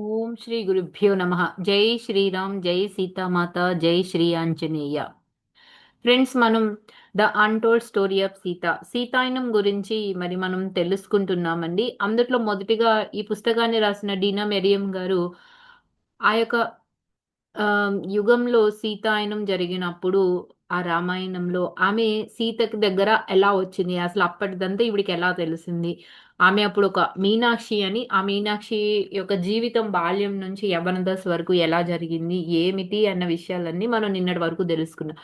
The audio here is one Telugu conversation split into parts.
ఓం శ్రీ గురుభ్యో నమ. జై శ్రీరామ్ జై సీతామాత జై శ్రీ ఆంజనేయ. ఫ్రెండ్స్ మనం the untold story of Sita. Sitayanam గురించి మరి మనం తెలుసుకుంటున్నామండి. అందుట్లో మొదటిగా ఈ పుస్తకాన్ని రాసిన డీనా మెరియం గారు ఆ యొక్క యుగంలో సీతాయనం జరిగినప్పుడు ఆ రామాయణంలో ఆమె సీతకి దగ్గర ఎలా వచ్చింది? అసలు అప్పటిదంతా ఇవిడికి ఎలా తెలిసింది? ఆమె అప్పుడు ఒక మీనాక్షి అని ఆ మీనాక్షి యొక్క జీవితం బాల్యం నుంచి యవనదశ వరకు ఎలా జరిగింది? ఏమిటి? అన్న విషయాలన్నీ మనం నిన్నటి వరకు తెలుసుకున్నాం.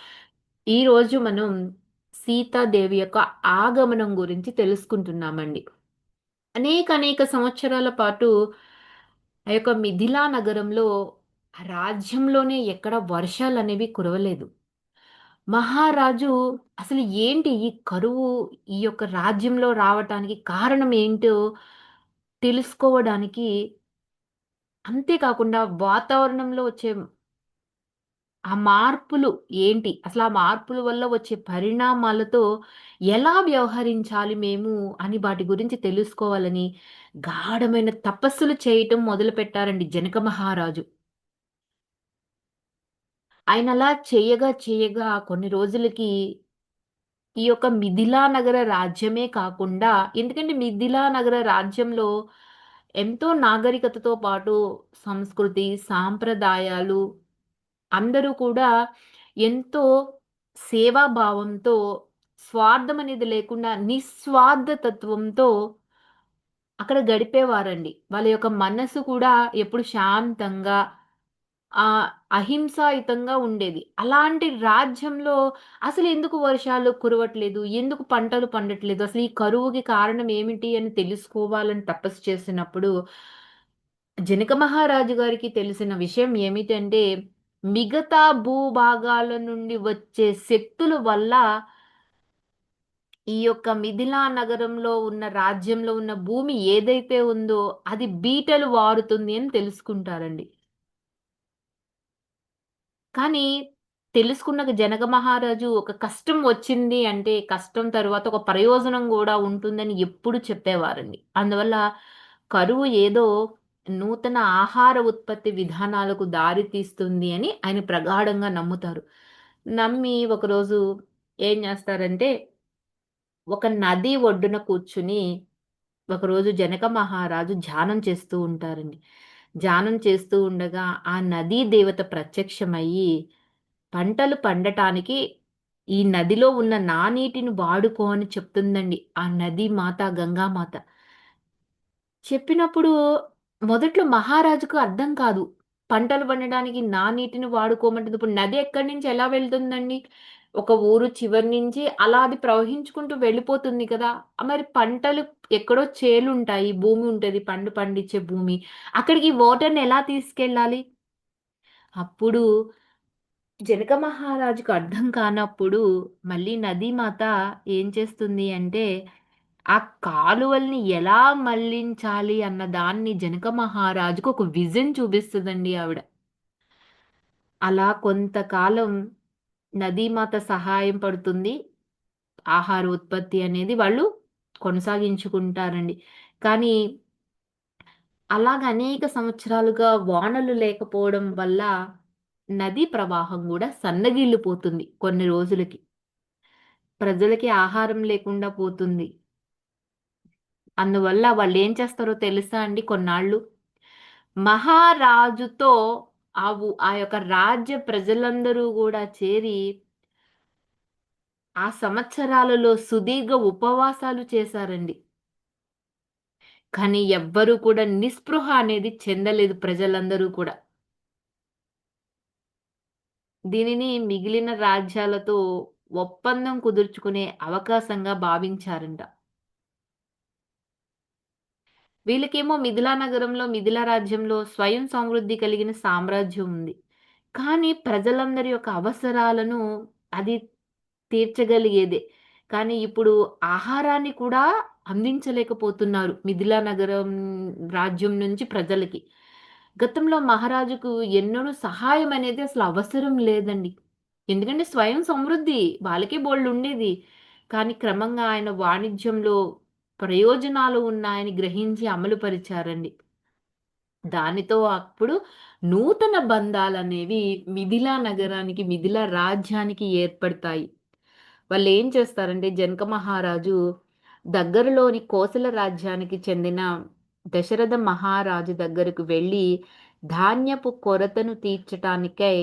ఈ రోజు మనం సీతాదేవి యొక్క ఆగమనం గురించి తెలుసుకుంటున్నామండి. అనేక అనేక సంవత్సరాల పాటు ఆ యొక్క మిథిలా నగరంలో రాజ్యంలోనే ఎక్కడ వర్షాలు అనేవి కురవలేదు. మహారాజు అసలు ఏంటి ఈ కరువు ఈ యొక్క రాజ్యంలో రావటానికి కారణం ఏంటో తెలుసుకోవడానికి అంతేకాకుండా వాతావరణంలో వచ్చే ఆ మార్పులు ఏంటి? అసలు ఆ మార్పుల వల్ల వచ్చే పరిణామాలతో ఎలా వ్యవహరించాలి మేము అని వాటి గురించి తెలుసుకోవాలని గాఢమైన తపస్సులు చేయటం మొదలుపెట్టారండి జనక మహారాజు. ఆయన అలా చేయగా చేయగా కొన్ని రోజులకి ఈ యొక్క మిథిలా నగర రాజ్యమే కాకుండా ఎందుకంటే మిథిలా నగర రాజ్యంలో ఎంతో నాగరికతతో పాటు సంస్కృతి సాంప్రదాయాలు అందరూ కూడా ఎంతో సేవాభావంతో స్వార్థం అనేది లేకుండా నిస్వార్థ తత్వంతో అక్కడ గడిపేవారండి. వాళ్ళ యొక్క మనసు కూడా ఎప్పుడు శాంతంగా ఆ అహింసాయుతంగా ఉండేది. అలాంటి రాజ్యంలో అసలు ఎందుకు వర్షాలు కురవట్లేదు? ఎందుకు పంటలు పండట్లేదు? అసలు ఈ కరువుకి కారణం ఏమిటి అని తెలుసుకోవాలని తపస్సు చేసినప్పుడు, జనక మహారాజు గారికి తెలిసిన విషయం ఏమిటంటే, మిగతా భూభాగాల నుండి వచ్చే శక్తుల వల్ల ఈ యొక్క మిథిలా నగరంలో ఉన్న రాజ్యంలో ఉన్న భూమి ఏదైతే ఉందో, అది బీటలు వారుతుంది అని తెలుసుకుంటారండి. కానీ తెలుసుకున్న జనక మహారాజు ఒక కష్టం వచ్చింది అంటే కష్టం తర్వాత ఒక ప్రయోజనం కూడా ఉంటుందని ఎప్పుడు చెప్పేవారండి. అందువల్ల కరువు ఏదో నూతన ఆహార ఉత్పత్తి విధానాలకు దారి తీస్తుంది అని ఆయన ప్రగాఢంగా నమ్ముతారు. నమ్మి ఒకరోజు ఏం చేస్తారంటే ఒక నది ఒడ్డున కూర్చుని ఒకరోజు జనక మహారాజు ధ్యానం చేస్తూ ఉంటారండి. ధ్యానం చేస్తూ ఉండగా ఆ నదీ దేవత ప్రత్యక్షమయ్యి పంటలు పండటానికి ఈ నదిలో ఉన్న నా నీటిని వాడుకో అని చెప్తుందండి ఆ నది మాత గంగామాత చెప్పినప్పుడు మొదట్లో మహారాజుకు అర్థం కాదు. పంటలు పండడానికి నా నీటిని వాడుకోమంటుంది ఇప్పుడు నది ఎక్కడి నుంచి ఎలా వెళ్తుందండి? ఒక ఊరు చివరి నుంచి అలా అది ప్రవహించుకుంటూ వెళ్ళిపోతుంది కదా. మరి పంటలు ఎక్కడో చేలు ఉంటాయి భూమి ఉంటుంది పండు పండించే భూమి. అక్కడికి వాటర్ని ఎలా తీసుకెళ్ళాలి? అప్పుడు జనక మహారాజుకు అర్థం కానప్పుడు మళ్ళీ నదీమాత ఏం చేస్తుంది అంటే ఆ కాలువల్ని ఎలా మళ్ళించాలి అన్న దాన్ని జనక మహారాజుకు ఒక విజన్ చూపిస్తుందండి ఆవిడ. అలా కొంతకాలం నదీమాత సహాయం పడుతుంది. ఆహార ఉత్పత్తి అనేది వాళ్ళు కొనసాగించుకుంటారండి. కానీ అలాగ అనేక సంవత్సరాలుగా వానలు లేకపోవడం వల్ల నదీ ప్రవాహం కూడా సన్నగిల్లిపోతుంది కొన్ని రోజులకి. ప్రజలకి ఆహారం లేకుండా పోతుంది. అందువల్ల వాళ్ళు ఏం చేస్తారో తెలుసా అండి కొన్నాళ్ళు? మహారాజుతో ఆ ఆ యొక్క రాజ్య ప్రజలందరూ కూడా చేరి ఆ సంవత్సరాలలో సుదీర్ఘ ఉపవాసాలు చేశారండి. కానీ ఎవ్వరూ కూడా నిస్పృహ అనేది చెందలేదు ప్రజలందరూ కూడా. దీనిని మిగిలిన రాజ్యాలతో ఒప్పందం కుదుర్చుకునే అవకాశంగా భావించారంట. వీళ్ళకేమో మిథిలా నగరంలో మిథిలా రాజ్యంలో స్వయం సమృద్ధి కలిగిన సామ్రాజ్యం ఉంది. కానీ ప్రజలందరి యొక్క అవసరాలను అది తీర్చగలిగేదే. కానీ ఇప్పుడు ఆహారాన్ని కూడా అందించలేకపోతున్నారు మిథిలా నగరం రాజ్యం నుంచి ప్రజలకి. గతంలో మహారాజుకు ఎన్నో సహాయం అనేది అసలు అవసరం లేదండి. ఎందుకంటే స్వయం సమృద్ధి వాళ్ళకే బోళ్ళు ఉండేది. కానీ క్రమంగా ఆయన వాణిజ్యంలో ప్రయోజనాలు ఉన్నాయని గ్రహించి అమలు పరిచారండి దానితో అప్పుడు నూతన బంధాలనేవి మిథిలా నగరానికి, మిథిలా రాజ్యానికి ఏర్పడతాయి. వాళ్ళు ఏం చేస్తారంటే జనక మహారాజు దగ్గరలోని కోసల రాజ్యానికి చెందిన దశరథ మహారాజు దగ్గరకు వెళ్ళి ధాన్యపు కొరతను తీర్చటానికై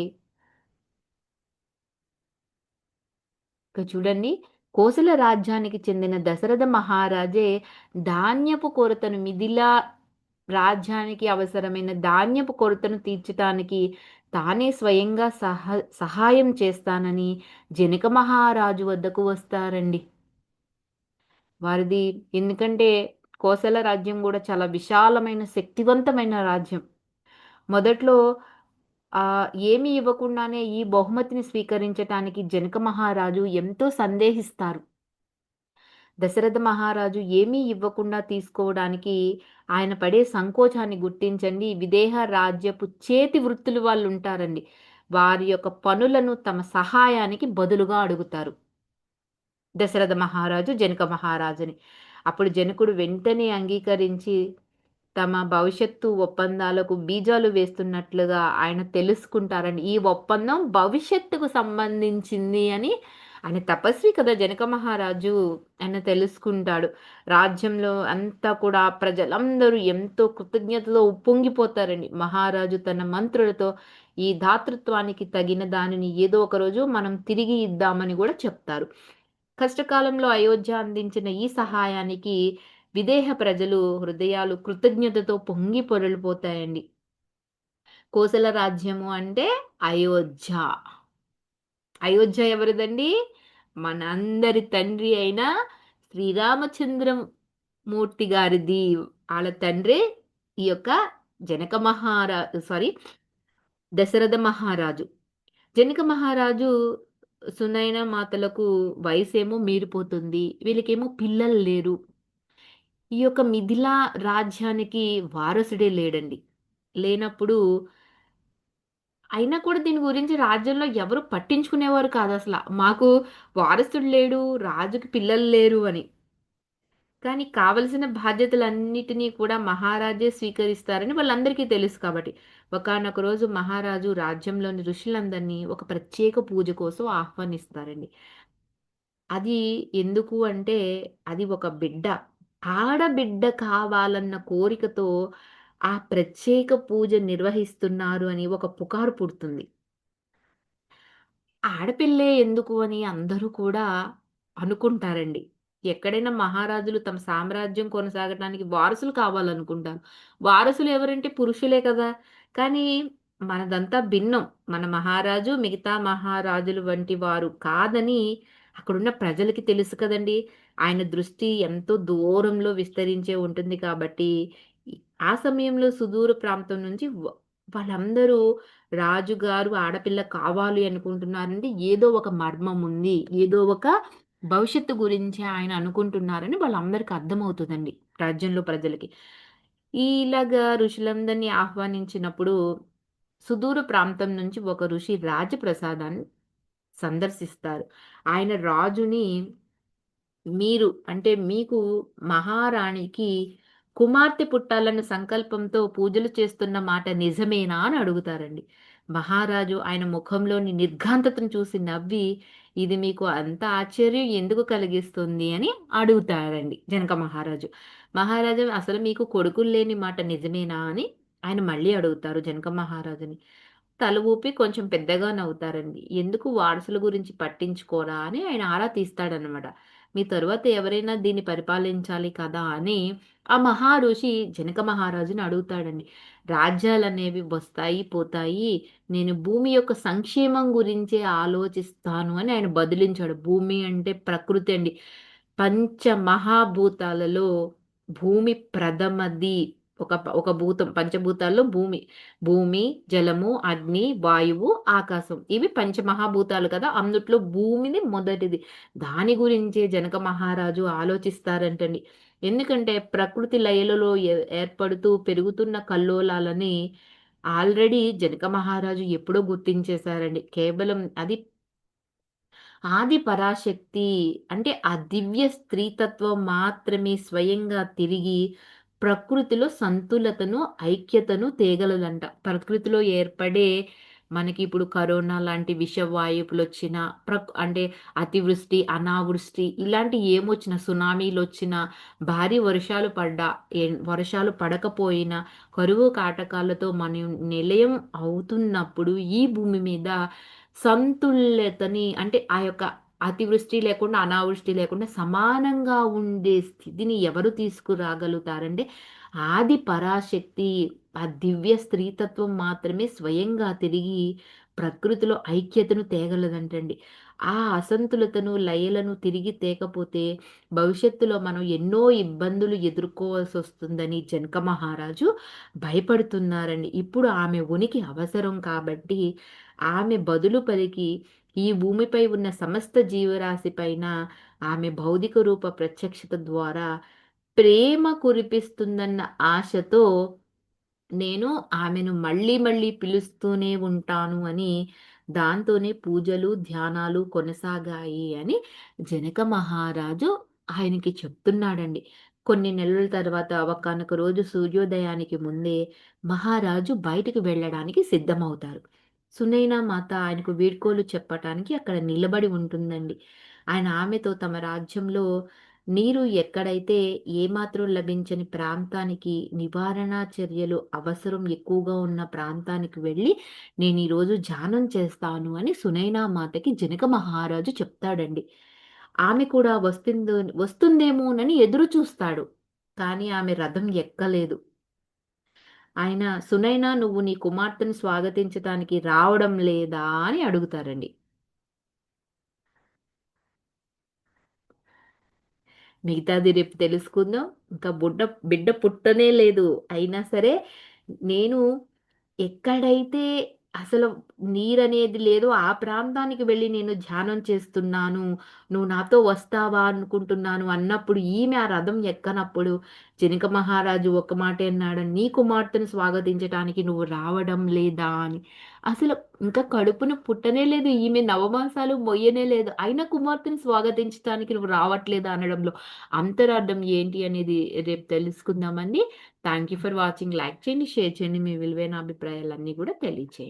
ఇక చూడండి కోసల రాజ్యానికి చెందిన దశరథ మహారాజే ధాన్యపు కొరతను మిథిలా రాజ్యానికి అవసరమైన ధాన్యపు కొరతను తీర్చటానికి తానే స్వయంగా సహ సహాయం చేస్తానని జనక మహారాజు వద్దకు వస్తారండి. వారిది ఎందుకంటే కోసల రాజ్యం కూడా చాలా విశాలమైన శక్తివంతమైన రాజ్యం. మొదట్లో ఏమి ఇవ్వకుండానే ఈ బహుమతిని స్వీకరించటానికి జనక మహారాజు ఎంతో సందేహిస్తారు. దశరథ మహారాజు ఏమీ ఇవ్వకుండా తీసుకోవడానికి ఆయన పడే సంకోచాన్ని గుర్తించండి. విదేహ రాజ్యపు చేతి వృత్తులు వాళ్ళు ఉంటారండి వారి యొక్క పనులను తమ సహాయానికి బదులుగా అడుగుతారు. దశరథ మహారాజు జనక మహారాజుని. అప్పుడు జనకుడు వెంటనే అంగీకరించి తమ భవిష్యత్తు ఒప్పందాలకు బీజాలు వేస్తున్నట్లుగా ఆయన తెలుసుకుంటారండి ఈ ఒప్పందం భవిష్యత్తుకు సంబంధించింది అని ఆయన తపస్వి కదా జనక మహారాజు ఆయన తెలుసుకుంటాడు. రాజ్యంలో అంతా కూడా ప్రజలందరూ ఎంతో కృతజ్ఞతలో ఉప్పొంగిపోతారండి మహారాజు తన మంత్రులతో ఈ దాతృత్వానికి తగిన దానిని ఏదో ఒక రోజు మనం తిరిగి ఇద్దామని కూడా చెప్తారు. కష్టకాలంలో అయోధ్య అందించిన ఈ సహాయానికి విదేహ ప్రజలు హృదయాలు కృతజ్ఞతతో పొంగి పొరలిపోతాయండి. కోసల రాజ్యము అంటే అయోధ్య. అయోధ్య ఎవరిదండి? మనందరి తండ్రి అయిన శ్రీరామచంద్రమూర్తి గారిది. వాళ్ళ తండ్రి ఈ యొక్క జనక మహారాజు సారీ దశరథ మహారాజు. జనక మహారాజు సునైన మాతలకు వయసేమో మీరిపోతుంది. వీళ్ళకేమో పిల్లలు లేరు. ఈ యొక్క మిథిలా రాజ్యానికి వారసుడే లేడండి. లేనప్పుడు అయినా కూడా దీని గురించి రాజ్యంలో ఎవరు పట్టించుకునేవారు కాదు అసలు. మాకు వారసుడు లేడు రాజుకి పిల్లలు లేరు అని. కానీ కావలసిన బాధ్యతలన్నిటినీ కూడా మహారాజే స్వీకరిస్తారని వాళ్ళందరికీ తెలుసు కాబట్టి. ఒకనొక రోజు మహారాజు రాజ్యంలోని ఋషులందరినీ ఒక ప్రత్యేక పూజ కోసం ఆహ్వానిస్తారండి. అది ఎందుకు అంటే అది ఒక బిడ్డ. ఆడబిడ్డ కావాలన్న కోరికతో ఆ ప్రత్యేక పూజ నిర్వహిస్తున్నారు అని ఒక పుకారు పుడుతుంది. ఆడపిల్లే ఎందుకు అని అందరూ కూడా అనుకుంటారండి. ఎక్కడైనా మహారాజులు తమ సామ్రాజ్యం కొనసాగటానికి వారసులు కావాలనుకుంటారు. వారసులు ఎవరంటే పురుషులే కదా. కానీ మనదంతా భిన్నం. మన మహారాజు మిగతా మహారాజులు వంటి వారు కాదని అక్కడున్న ప్రజలకి తెలుసు కదండి. ఆయన దృష్టి ఎంతో దూరంలో విస్తరించే ఉంటుంది కాబట్టి ఆ సమయంలో సుదూర ప్రాంతం నుంచి వాళ్ళందరూ రాజుగారు ఆడపిల్ల కావాలి అనుకుంటున్నారంటే ఏదో ఒక మర్మం ఉంది. ఏదో ఒక భవిష్యత్తు గురించి ఆయన అనుకుంటున్నారని వాళ్ళందరికీ అర్థమవుతుందండి రాజ్యంలో ప్రజలకి. ఇలాగా ఋషులందరినీ ఆహ్వానించినప్పుడు సుదూర ప్రాంతం నుంచి ఒక ఋషి రాజప్రసాదాన్ని సందర్శిస్తారు. ఆయన రాజుని మీరు అంటే మీకు మహారాణికి కుమార్తె పుట్టాలన్న సంకల్పంతో పూజలు చేస్తున్న మాట నిజమేనా అని అడుగుతారండి. మహారాజు ఆయన ముఖంలోని నిర్ఘాంతతను చూసి నవ్వి ఇది మీకు అంత ఆశ్చర్యం ఎందుకు కలిగిస్తుంది? అని అడుగుతారండి జనక మహారాజు. మహారాజు అసలు మీకు కొడుకులు లేని మాట నిజమేనా? అని ఆయన మళ్ళీ అడుగుతారు జనక మహారాజుని. తల ఊపి కొంచెం పెద్దగా నవ్వుతారండి. ఎందుకు వారసుల గురించి పట్టించుకోరా? అని ఆయన ఆరా తీస్తాడనమాట మీ తరువాత ఎవరైనా దీన్ని పరిపాలించాలి కదా? అని ఆ మహారుషి జనక మహారాజుని అడుగుతాడండి. రాజ్యాలు అనేవి వస్తాయి పోతాయి. నేను భూమి యొక్క సంక్షేమం గురించే ఆలోచిస్తాను అని ఆయన బదిలించాడు. భూమి అంటే ప్రకృతి అండి. పంచ మహాభూతాలలో భూమి ప్రథమది. ఒక ఒక భూతం పంచభూతాల్లో భూమి భూమి జలము అగ్ని వాయువు ఆకాశం. ఇవి పంచమహాభూతాలు కదా. అందుట్లో భూమిని మొదటిది. దాని గురించే జనక మహారాజు ఆలోచిస్తారంటండి. ఎందుకంటే ప్రకృతి లయలలో ఏర్పడుతూ పెరుగుతున్న కల్లోలాలని ఆల్రెడీ జనక మహారాజు ఎప్పుడో గుర్తించేశారండి. కేవలం అది ఆది పరాశక్తి అంటే ఆ దివ్య స్త్రీతత్వం మాత్రమే స్వయంగా తిరిగి ప్రకృతిలో సంతులతను, ఐక్యతను తేగలదంట. ప్రకృతిలో ఏర్పడే మనకి ఇప్పుడు కరోనా లాంటి విషవాయువులు వచ్చిన ప్ర అంటే అతివృష్టి, అనావృష్టి ఇలాంటి ఏమొచ్చినా, వచ్చిన భారీ వర్షాలు పడ్డా, వర్షాలు పడకపోయినా, కరువు కాటకాలతో మనం నిలయం అవుతున్నప్పుడు ఈ భూమి మీద సంతుల్యతని అంటే ఆ యొక్క అతివృష్టి లేకుండా, అనావృష్టి లేకుండా సమానంగా ఉండే స్థితిని ఎవరు తీసుకురాగలుగుతారంటే, ఆది పరాశక్తి ఆ దివ్య స్త్రీతత్వం మాత్రమే స్వయంగా తిరిగి ప్రకృతిలో ఐక్యతను తేగలదంటండి. ఆ అసంతులతను, లయలను తిరిగి తేకపోతే భవిష్యత్తులో మనం ఎన్నో ఇబ్బందులు ఎదుర్కోవాల్సి వస్తుందని జనక మహారాజు భయపడుతున్నారండి. ఇప్పుడు ఆమె ఉనికి అవసరం కాబట్టి ఆమె బదులు పలికి ఈ భూమిపై ఉన్న సమస్త జీవరాశి పైన ఆమె భౌతిక రూప ప్రత్యక్షత ద్వారా ప్రేమ కురిపిస్తుందన్న ఆశతో నేను ఆమెను మళ్ళీ మళ్ళీ పిలుస్తూనే ఉంటాను అని దాంతోనే పూజలు, ధ్యానాలు కొనసాగాయి అని జనక మహారాజు ఆయనకి చెప్తున్నాడండి. కొన్ని నెలల తర్వాత ఒకనొక రోజు సూర్యోదయానికి ముందే మహారాజు బయటకు వెళ్ళడానికి సిద్ధమవుతారు. సునైనా మాత ఆయనకు వీడ్కోలు చెప్పటానికి అక్కడ నిలబడి ఉంటుందండి. ఆయన ఆమెతో తమ రాజ్యంలో నీరు ఎక్కడైతే ఏమాత్రం లభించని ప్రాంతానికి నివారణ చర్యలు అవసరం ఎక్కువగా ఉన్న ప్రాంతానికి వెళ్ళి నేను ఈరోజు ధ్యానం చేస్తాను అని సునైనా మాతకి జనక మహారాజు చెప్తాడండి. ఆమె కూడా వస్తుందో వస్తుందేమోనని ఎదురు చూస్తాడు. కానీ ఆమె రథం ఎక్కలేదు. ఆయన "సునైనా నువ్వు నీ కుమార్తెను స్వాగతించటానికి రావడం లేదా?" అని అడుగుతారండి. మిగతాది రేపు తెలుసుకుందాం. ఇంకా బుడ్డ బిడ్డ పుట్టనే లేదు. అయినా సరే నేను ఎక్కడైతే అసలు నీరనేది లేదు ఆ ప్రాంతానికి వెళ్ళి నేను ధ్యానం చేస్తున్నాను. నువ్వు నాతో వస్తావా అనుకుంటున్నాను అన్నప్పుడు ఈమె ఆ రథం ఎక్కనప్పుడు జనక మహారాజు ఒక మాట అన్నాడు. "నీ కుమార్తెను స్వాగతించటానికి నువ్వు రావడం లేదా?" అని. అసలు ఇంకా కడుపున పుట్టనే లేదు. ఈమె నవమాసాలు మొయ్యనే లేదు. అయినా కుమార్తెను స్వాగతించటానికి నువ్వు రావట్లేదా అనడంలో అంతరార్థం ఏంటి అనేది రేపు తెలుసుకుందామండి. Thank you for watching. Like చేయండి, షేర్ చేయండి. మీ విలువైన అభిప్రాయాలన్నీ కూడా తెలియచేయండి.